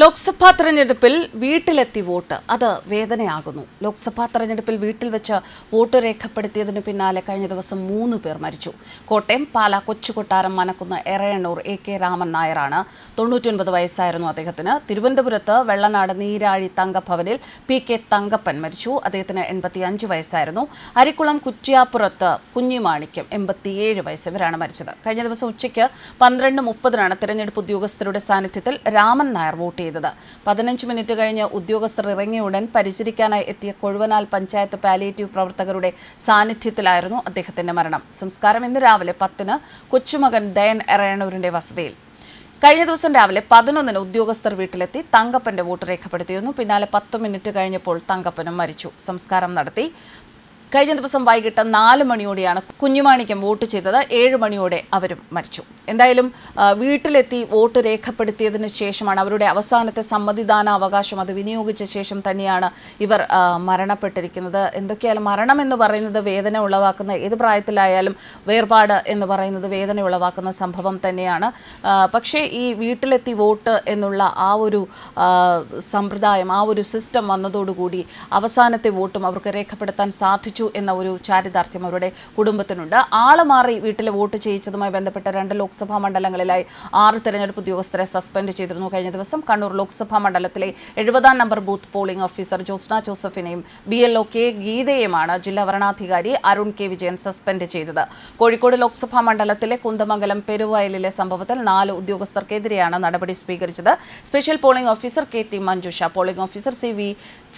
ലോക്സഭാ തെരഞ്ഞെടുപ്പിൽ വീട്ടിലെത്തി വോട്ട്. അത് വേദനയാകുന്നു. ലോക്സഭാ തെരഞ്ഞെടുപ്പിൽ വീട്ടിൽ വെച്ച് വോട്ട് രേഖപ്പെടുത്തിയതിനു പിന്നാലെ കഴിഞ്ഞ ദിവസം മൂന്ന് പേർ മരിച്ചു. കോട്ടയം പാല കൊച്ചുകൊട്ടാരം മനക്കുന്ന എറയണ്ണൂർ എ കെ രാമൻ നായരാണ്. തൊണ്ണൂറ്റൊൻപത് വയസ്സായിരുന്നു അദ്ദേഹത്തിന്. തിരുവനന്തപുരത്ത് വെള്ളനാട് നീരാഴി തങ്കഭവനിൽ പി കെ തങ്കപ്പൻ മരിച്ചു. അദ്ദേഹത്തിന് എൺപത്തിയഞ്ച് വയസ്സായിരുന്നു. അരിക്കുളം കുറ്റിയാപ്പുറത്ത് കുഞ്ഞിമാണിക്യം എൺപത്തിയേഴ് വയസ്സ് ഇവരാണ് മരിച്ചത്. കഴിഞ്ഞ ദിവസം ഉച്ചയ്ക്ക് പന്ത്രണ്ട് മുപ്പതിനാണ് തെരഞ്ഞെടുപ്പ് ഉദ്യോഗസ്ഥരുടെ സാന്നിധ്യത്തിൽ രാമൻ നായർ വോട്ട് ചെയ്തത്. പതിനഞ്ച് മിനിറ്റ് കഴിഞ്ഞ് ഉദ്യോഗസ്ഥർ ഇറങ്ങിയ ഉടൻ പരിചരിക്കാനായി എത്തിയ കൊഴുവനാൽ പഞ്ചായത്ത് പാലിയേറ്റീവ് പ്രവർത്തകരുടെ സാന്നിധ്യത്തിലായിരുന്നു അദ്ദേഹത്തിന്റെ മരണം. സംസ്കാരം ഇന്ന് രാവിലെ പത്തിന് കൊച്ചുമകൻ ദയൻ എറയണൂരിന്റെ വസതിയിൽ. കഴിഞ്ഞ ദിവസം രാവിലെ പതിനൊന്നിന് ഉദ്യോഗസ്ഥർ വീട്ടിലെത്തി തങ്കപ്പന്റെ വോട്ട് രേഖപ്പെടുത്തിയിരുന്നു. പിന്നാലെ പത്ത് മിനിറ്റ് കഴിഞ്ഞപ്പോൾ തങ്കപ്പനും മരിച്ചു. സംസ്കാരം നടത്തി കഴിഞ്ഞ ദിവസം വൈകിട്ട് നാല് മണിയോടെയാണ് കുഞ്ഞുമാണിക്യം വോട്ട് ചെയ്തത്. ഏഴ് മണിയോടെ അവരും മരിച്ചു. എന്തായാലും വീട്ടിലെത്തി വോട്ട് രേഖപ്പെടുത്തിയതിന് ശേഷമാണ് അവരുടെ അവസാനത്തെ സമ്മതിദാന അവകാശം അത് വിനിയോഗിച്ച ശേഷം തന്നെയാണ് ഇവർ മരണപ്പെട്ടിരിക്കുന്നത്. എന്തൊക്കെയാലും മരണം എന്ന് പറയുന്നത് വേദന ഉളവാക്കുന്ന ഏത് പ്രായത്തിലായാലും വേർപാട് എന്ന് പറയുന്നത് വേദന ഉളവാക്കുന്ന സംഭവം തന്നെയാണ്. പക്ഷേ ഈ വീട്ടിലെത്തി വോട്ട് എന്നുള്ള ആ ഒരു സമ്പ്രദായം ആ ഒരു സിസ്റ്റം വന്നതോടുകൂടി അവസാനത്തെ വോട്ടും അവർക്ക് രേഖപ്പെടുത്താൻ സാധിച്ചു. എന്ന ഒരു ചാരിതാർത്ഥ്യം അവരുടെ കുടുംബത്തിനുണ്ട്. ആൾ മാറി വീട്ടിലെ വോട്ട് ചെയ്യിച്ചതുമായി ബന്ധപ്പെട്ട രണ്ട് ലോക്സഭാ മണ്ഡലങ്ങളിലായി ആറ് തെരഞ്ഞെടുപ്പ് ഉദ്യോഗസ്ഥരെ സസ്പെൻഡ് ചെയ്തിരുന്നു. കഴിഞ്ഞ ദിവസം കണ്ണൂർ ലോക്സഭാ മണ്ഡലത്തിലെ എഴുപതാം number booth polling officer Josna ജോസഫിനെയും B L O K ഗീതയുമാണ് ജില്ലാ വരണാധികാരി അരുൺ കെ വിജയൻ സസ്പെൻഡ് ചെയ്തത്. കോഴിക്കോട് ലോക്സഭാ മണ്ഡലത്തിലെ കുന്ദമംഗലം പെരുവയലിലെ സംഭവത്തിൽ നാല് ഉദ്യോഗസ്ഥർക്കെതിരെയാണ് നടപടി സ്വീകരിച്ചത്. Special polling officer K T Manjusha polling officer C V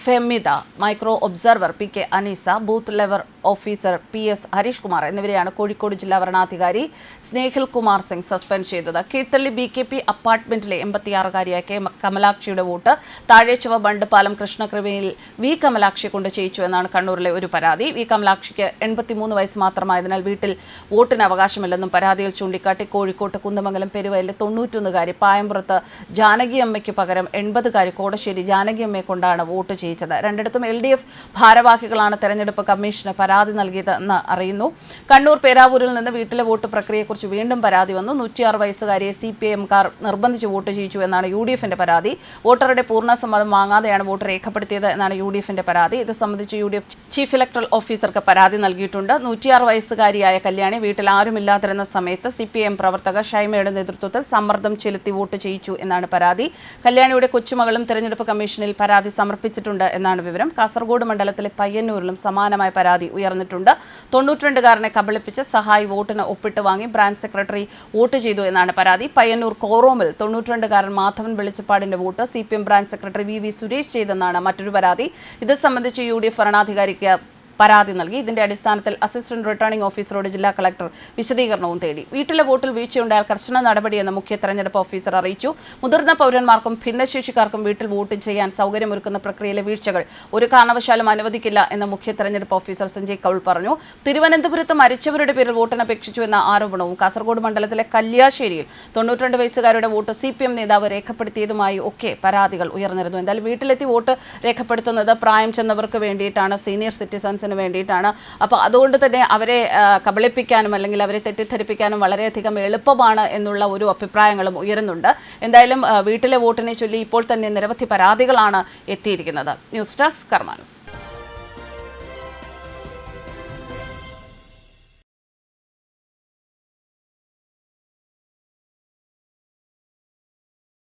Femitha micro observer P K Aneesa booth level officer P S Harish Kumar എന്നിവരെയാണ് കോഴിക്കോട് ജില്ലാ വരണാധികാരി സ്നേഹിൽ കുമാർ സിംഗ് സസ്പെൻഡ് ചെയ്തത്. കീഴ്ത്തള്ളി ബി കെ പി അപ്പാർട്ട്മെന്റിലെ എൺപത്തിയാറുകാരിയായ കെ കമലാക്ഷിയുടെ വോട്ട് താഴേച്ചുവ ബണ്ടുപാലം കൃഷ്ണകൃപയിൽ വി കമലാക്ഷി കൊണ്ട് ചെയ്യിച്ചു എന്നാണ് കണ്ണൂരിലെ ഒരു പരാതി. വി കമലാക്ഷിക്ക് എൺപത്തിമൂന്ന് വയസ്സ് മാത്രമായതിനാൽ വീട്ടിൽ വോട്ടിന് അവകാശമില്ലെന്നും പരാതിയിൽ ചൂണ്ടിക്കാട്ടി കോഴിക്കോട്ട് കുന്ദമംഗലം പെരുവയലിലെ തൊണ്ണൂറ്റൊന്നുകാരി പായമ്പുറത്ത് ജാനകിയമ്മയ്ക്ക് പകരം എൺപതുകാരി കോടശ്ശേരി ജാനകിയമ്മയെ കൊണ്ടാണ് വോട്ട് ചെയ്യിച്ചത്. രണ്ടിടത്തും എൽ ഡി എഫ് ഭാരവാഹികളാണ് തെരഞ്ഞെടുപ്പ് കമ്മീഷന് പരാതി നൽകിയതെന്ന് അറിയുന്നു. കണ്ണൂർ പേരാവൂരിൽ നിന്ന് വീട്ടിലെ വോട്ട് പ്രക്രിയയെക്കുറിച്ച് വീണ്ടും പരാതി വന്നു. നൂറ്റിയാറ് വയസ്സുകാരിയെ സി പി എംകാർ നിർബന്ധിച്ച് വോട്ട് ചെയ്യിച്ചു എന്നാണ് യു ഡി എഫിന്റെ പരാതി. വോട്ടറുടെ പൂർണ സമ്മതം വാങ്ങാതെയാണ് വോട്ട് രേഖപ്പെടുത്തിയത് എന്നാണ് യു ഡി എഫിന്റെ പരാതി. ഇത് സംബന്ധിച്ച് U D F chief electoral ഓഫീസർക്ക് പരാതി നൽകിയിട്ടുണ്ട്. നൂറ്റിയാറ് വയസ്സുകാരിയായ കല്യാണി വീട്ടിൽ ആരുമില്ലാതിരുന്ന സമയത്ത് സി പി എം പ്രവർത്തക ഷൈമയുടെ നേതൃത്വത്തിൽ സമ്മർദ്ദം ചെലുത്തി വോട്ട് ചെയ്യിച്ചു എന്നാണ് പരാതി. കല്യാണിയുടെ കൊച്ചുമകളും തെരഞ്ഞെടുപ്പ് കമ്മീഷനിൽ പരാതി സമർപ്പിച്ചിട്ടുണ്ട് എന്നാണ് വിവരം. കാസർഗോഡ് മണ്ഡലത്തിലെ പയ്യന്നൂരിലും സമാനമായ പരാതി ഉയർന്നിട്ടുണ്ട്. തൊണ്ണൂറ്റിരണ്ടുകാരനെ കബളിപ്പിച്ച് സഹായി വോട്ടിന് ഒപ്പിട്ട് വാങ്ങി ബ്രാഞ്ച് സെക്രട്ടറി വോട്ട് ചെയ്തു എന്നാണ് പരാതി. പയ്യന്നൂർ കോറോമിൽ തൊണ്ണൂറ്റിരണ്ടുകാരൻ Madhavan വെളിച്ചപ്പാടിന്റെ vote C branch secretary V V Suresh ചെയ്തെന്നാണ് മറ്റൊരു പരാതി. ഇത് സംബന്ധിച്ച് യു ഡി എഫ് ഭരണാധികാരിക്ക് പരാതി നൽകി. ഇതിന്റെ അടിസ്ഥാനത്തിൽ അസിസ്റ്റന്റ് റിട്ടേണിംഗ് ഓഫീസറോട് ജില്ലാ കളക്ടർ വിശദീകരണവും തേടി. വീട്ടിലെ വോട്ടിൽ വീഴ്ചയുണ്ടായാൽ കർശന നടപടിയെന്ന് മുഖ്യ തെരഞ്ഞെടുപ്പ് ഓഫീസർ അറിയിച്ചു. മുതിർന്ന പൗരന്മാർക്കും ഭിന്നശേഷിക്കാർക്കും വീട്ടിൽ വോട്ട് ചെയ്യാൻ സൗകര്യമൊരുക്കുന്ന പ്രക്രിയയിലെ വീഴ്ചകൾ ഒരു കാരണവശാലും അനുവദിക്കില്ല എന്ന് മുഖ്യ തെരഞ്ഞെടുപ്പ് ഓഫീസർ സഞ്ജയ് കൌൾ പറഞ്ഞു. തിരുവനന്തപുരത്ത് മരിച്ചവരുടെ പേരിൽ വോട്ടിന് അപേക്ഷിച്ചു എന്ന ആരോപണവും കാസർഗോഡ് മണ്ഡലത്തിലെ കല്യാശ്ശേരിയിൽ തൊണ്ണൂറ്റിരണ്ട് വയസ്സുകാരുടെ വോട്ട് സി പി എം നേതാവ് രേഖപ്പെടുത്തിയതുമായി ഒക്കെ പരാതികൾ ഉയർന്നിരുന്നു. എന്തായാലും വീട്ടിലെത്തി വോട്ട് രേഖപ്പെടുത്തുന്നത് പ്രായം ചെന്നവർക്ക് വേണ്ടിയിട്ടാണ് സീനിയർ സിറ്റിസൺസിന് വേണ്ടിയിട്ടാണ്. അപ്പോൾ അതുകൊണ്ട് തന്നെ അവരെ കബളിപ്പിക്കാനും അല്ലെങ്കിൽ അവരെ തെറ്റിദ്ധരിപ്പിക്കാനും വളരെയധികം എളുപ്പമാണ് എന്നുള്ള ഒരു അഭിപ്രായങ്ങളും ഉയരുന്നുണ്ട്. എന്തായാലും വീട്ടിലെ വോട്ടിനെ ചൊല്ലി ഇപ്പോൾ തന്നെ നിരവധി പരാതികളാണ് എത്തിയിരിക്കുന്നത്. News desk കർമാനുസ്.